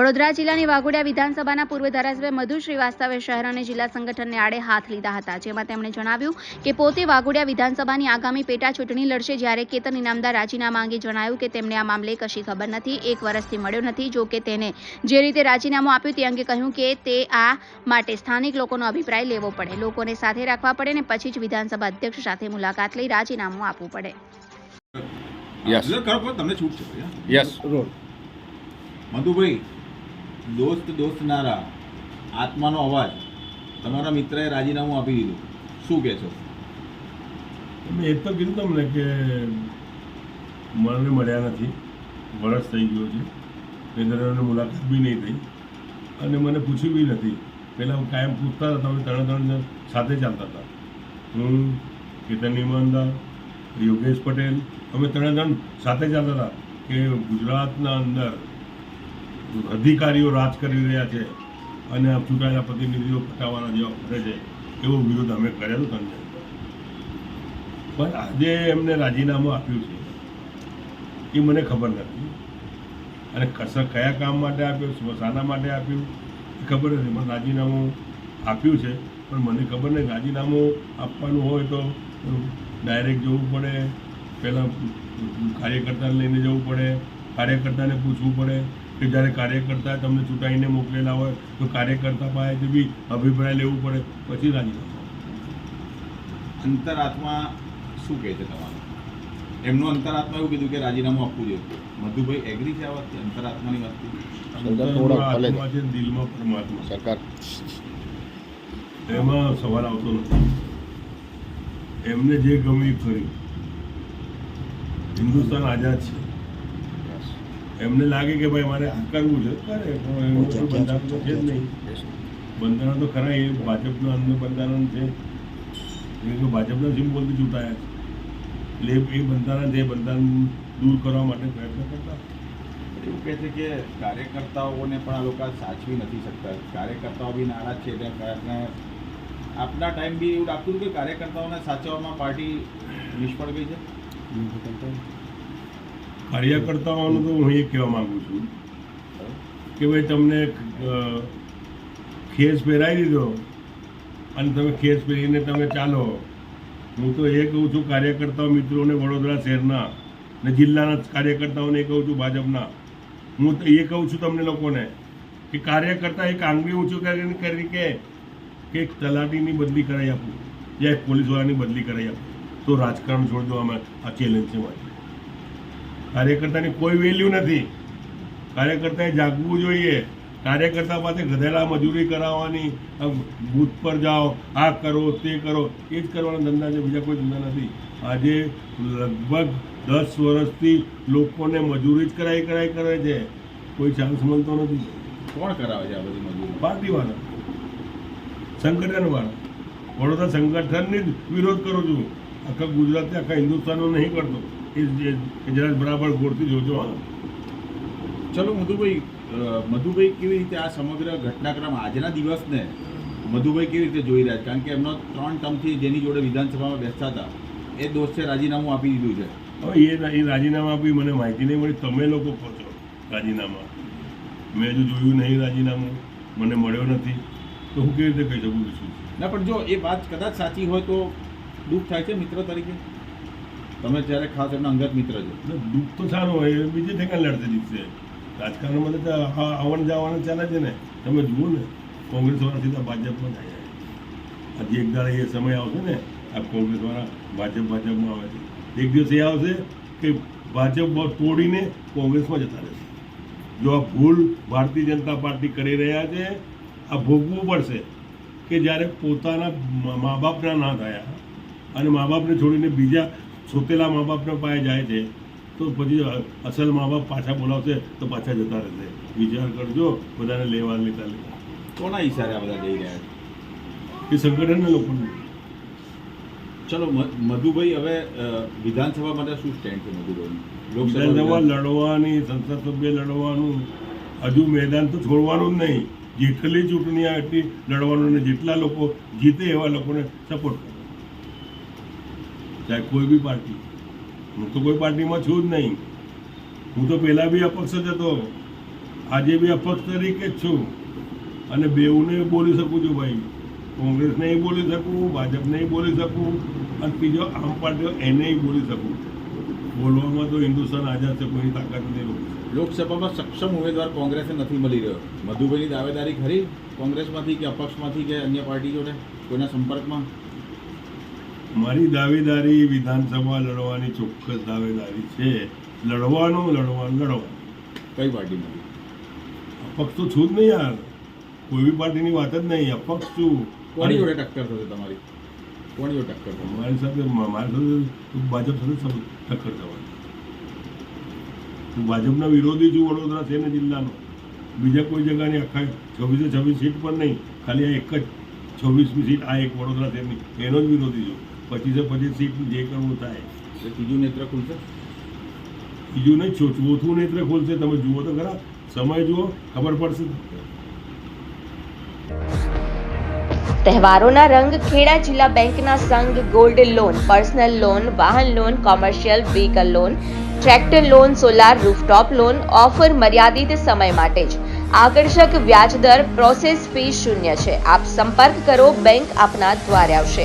વડોદરા જિલ્લાની વાઘોડિયા વિધાનસભાના પૂર્વ ધારાસભ્ય મધુ શ્રીવાસ્તવે શહેર અને જિલ્લા સંગઠનને આડે હાથ લીધા હતા જેમાં તેમણે જણાવ્યું કે પોતે વાઘોડિયા વિધાનસભાની આગામી પેટા ચૂંટણી લડશે જ્યારે કેતન ઇનામદાર રાજીનામા અંગે જણાવ્યું કે તેમને આ મામલે કશી ખબર નથી એક વર્ષથી મળ્યો નથી જો કે તેને જે રીતે રાજીનામું આપ્યું તે અંગે કહ્યું કે તે આ માટે સ્થાનિક લોકોનો અભિપ્રાય લેવો પડે લોકોને સાથે રાખવા પડે ને પછી જ વિધાનસભા અધ્યક્ષ સાથે મુલાકાત લઈ રાજીનામું આપવું પડે. યસ કરો કરો, તમને છૂટ છે ભૈયા. યસ મધુભાઈ દોસ્ત દોસ્ત નારા આત્માનો અવાજ. તમારા મિત્રએ રાજીનામું આપી દીધું. શું કહે છો? મેં એ તો કીધું તમને કે મને મળ્યા નથી. વરસ થઈ ગયો છે. કેન્દ્રની મુલાકાત બી નહીં થઈ. અને મને પૂછ્યું બી નથી. પહેલાં હું કાયમ પૂછતા હતા અમે ત્રણે ત્રણ સાથે ચાલતા હતા. હું, કેતન ઈમાનદાર યોગેશ પટેલ, અમે ત્રણે જણ સાથે ચાલતા હતા કે ગુજરાતના અંદર અધિકારીઓ રાજ કરી રહ્યા છે અને ચૂંટાયેલા પ્રતિનિધિઓ પટાવવાના જેવા કરે છે, એવો વિરોધ અમે કરેલો તમને પણ આજે એમને રાજીનામું આપ્યું છે, એ મને ખબર નથી. અને કશા કયા કામ માટે આપ્યું શાના માટે આપ્યું, એ ખબર નથી. મને રાજીનામું આપ્યું છે, પણ મને ખબર નહીં રાજીનામું આપવાનું હોય તો ડાયરેક્ટ જવું પડે, પહેલાં કાર્યકર્તાને લઈને જવું પડે, કાર્યકર્તાને પૂછવું પડે કે જ્યારે કાર્યકર્તા તમને ચૂંટાઈને મોકલેલા હોય તો કાર્યકર્તા પાસેથી બી અભિપ્રાય લેવું પડે પછી રાજીનામું અંતરાત્મા શું કહે છે તમારું? એમનું અંતરાત્મા એવું કીધું કે રાજીનામું આપવું જોઈએ. મધુભાઈ એગ્રી છે આ વાત? અંતરાત્માની વાત છે. દિલમાં પરમાત્મા. સરકાર. એમાં સવાલ આવતો નથી. એમને જે ગમ્યું કર્યું હિન્દુસ્તાન આઝાદ છે. એમને લાગે કે ભાઈ મારે આ કરવું છે કરે બંધારણ તો છે જ નહીં. બંધારણ તો ખરા એ ભાજપનું અંદર બંધારણ છે. એ તો ભાજપના સિમ્બોલથી ચૂંટાયા છે. એટલે એ બંધારણ છે બંધારણ દૂર કરવા માટે પ્રયત્ન કરતા. એવું કહે છે કે કાર્યકર્તાઓને પણ આ લોકો સાચવી નથી શકતા. કાર્યકર્તાઓ બી નારાજ છે એટલે કારણે આપના ટાઈમ બી એવું લાગતું કે કાર્યકર્તાઓને સાચવવામાં પાર્ટી નિષ્ફળ ગઈ છે? કાર્યકર્તાઓનું તો હું એ કહેવા માગું છું કે ભાઈ તમને ખેસ પહેરાવી દીધો અને તમે ખેસ પહેરીને તમે ચાલો. હું તો એ કહું છું, કાર્યકર્તાઓ મિત્રોને વડોદરા શહેરના ને જિલ્લાના કાર્યકર્તાઓને એ કહું છું, ભાજપના. હું તો એ કહું છું તમને લોકોને કે કાર્યકર્તા એક આંગળી ઊંચું કરીને કરી કે કે એક તલાટીની બદલી કરાવી આપું, યા એક પોલીસવાળાની બદલી કરાવી આપું. તો રાજકારણ છોડી દો અમે આ ચેલેન્જ છે મારી. કાર્યકર્તાની કોઈ વેલ્યુ નથી. કાર્યકર્તાએ જાગવું જોઈએ. કાર્યકર્તા પાસે ગધેડા મજૂરી કરાવવાની બૂથ પર જાઓ આ કરો તે કરો એ જ કરવાનો ધંધા છે બીજા કોઈ ધંધા નથી. આજે લગભગ દસ વર્ષથી લોકોને મજૂરી જ કરાવી કરાવી કરે છે. કોઈ ચાન્સ મળતો નથી. કોણ કરાવે છે આ બધી મજૂરી? પાર્ટીવાળા. સંગઠનવાળા. વડોદરા સંગઠનની જ વિરોધ કરું છું. આખા ગુજરાતને આખા હિન્દુસ્તાનનો નહીં કરતો. એ જે બરાબર ગોળથી જોજો ચલો મધુભાઈ મધુભાઈ કેવી રીતે આ સમગ્ર ઘટનાક્રમ આજના દિવસને મધુભાઈ કેવી રીતે જોઈ રહ્યા છે? કારણ કે એમનો ત્રણ ટર્મથી જેની જોડે વિધાનસભામાં બેસતા હતા એ દોસ્તે રાજીનામું આપી દીધું છે. હવે એ રાજીનામા આપી મને માહિતી નહીં મળી. તમે લોકો કહો છો રાજીનામા. મેં હજુ જોયું નહીં રાજીનામું. મને મળ્યો નથી. તો હું કેવી રીતે કહી શકું છું? ના પણ જો એ વાત કદાચ સાચી હોય તો દુઃખ થાય છે મિત્ર તરીકે? તમે જ્યારે ખાસ એમના અંગત મિત્ર છો. દુઃખ તો સારું હોય બીજી ઠેકાણ લડતે જીતશે રાજકારણમાં તો આવણ જવાનું ચાલે છે ને. તમે જુઓ ને કોંગ્રેસવાળા સીધા ભાજપમાં જાય આજે એક દાડે એ સમય આવશે ને, આ કોંગ્રેસવાળા ભાજપ ભાજપમાં આવે છે. એક દિવસ એ આવશે કે ભાજપ તોડીને કોંગ્રેસમાં જતા રહેશે. જો આ ભૂલ ભારતીય જનતા પાર્ટી કરી રહ્યા છે, આ ભોગવવું પડશે કે જ્યારે પોતાના મા બાપના ના થયા અને મા બાપને છોડીને બીજા સોતેલા મા બાપના પાસે જાય છે તો પછી અસલ મા બાપ પાછા બોલાવશે તો પાછા જતા રહેશે. વિચાર કરજો બધાને લેવા લેતા લેતા કોના ઈશારે આ બધા જઈ રહ્યા છે? એ સંગઠનના લોકોને. ચલો મધુભાઈ હવે વિધાનસભા માટે શું સ્ટેન્ડ છે મધુભાઈ વિધાનસભા લડવાની સંસદ સભ્ય લડવાનું હજુ મેદાન તો છોડવાનું જ નહીં. જેટલી ચૂંટણી આવે એટલી લડવાનું અને જેટલા લોકો જીતે એવા લોકોને સપોર્ટ કરો. ચાહે કોઈ બી પાર્ટી. હું તો કોઈ પાર્ટીમાં છું જ નહીં. હું તો પહેલાં બી અપક્ષ જ હતો. આજે બી અપક્ષ તરીકે જ છું. અને બેઉને બોલી શકું છું ભાઈ. કોંગ્રેસ નહીં બોલી શકું ભાજપ નહીં બોલી શકું, અને ત્રીજો આમ પાર્ટીઓ એને બોલી શકું. બોલવામાં તો હિન્દુસ્તાન આઝાદ છે કોઈની તાકાત નથી લોકસભામાં સક્ષમ ઉમેદવાર કોંગ્રેસને નથી મળી રહ્યો. મધુભાઈની દાવેદારી ખરી કોંગ્રેસમાંથી કે અપક્ષમાંથી કે અન્ય પાર્ટી જોડે કોઈના સંપર્કમાં? મારી દાવેદારી વિધાનસભા લડવાની ચોક્કસ દાવેદારી છે. લડવાનું લડવાનું લડવાનું. કઈ પાર્ટીમાં? અપક્ષ તો છું જ નહીં યાર. કોઈ બી પાર્ટીની વાત જ નહીં અપક્ષ છું. કોની જોડે ટક્કર થશે તમારી? કોની જોડે ટક્કર થશે? મારી સાથે મારી સાથે ભાજપ સાથે ટક્કર થવાની. હું ભાજપના વિરોધી છું વડોદરા શહેર જિલ્લાનો. બીજા કોઈ જગાની આખા છવ્વીસે છવ્વીસ સીટ પણ નહીં. ખાલી આ એક જ છવ્વીસમી સીટ આ એક વડોદરા શહેરની એનો જ વિરોધી છું. પચીસે પચીસ સીટ જે કરવું થાય. એટલે ત્રીજું નેત્ર ખુલશે? બીજું નહીં ચોથું નેત્ર ખુલશે. તમે જુઓ તો ખરા. સમય જુઓ ખબર પડશે. તહેવારોના રંગ ખેડા જિલ્લા બેંકના સંઘ ગોલ્ડ લોન પર્સનલ લોન વાહન loan commercial vehicle loan tractor loan solar rooftop loan offer મર્યાદિત સમય માટે જ. આકર્ષક વ્યાજદર પ્રોસેસ ફી શૂન્ય છે. આપ સંપર્ક કરો બેંક આપના દ્વારે આવશે.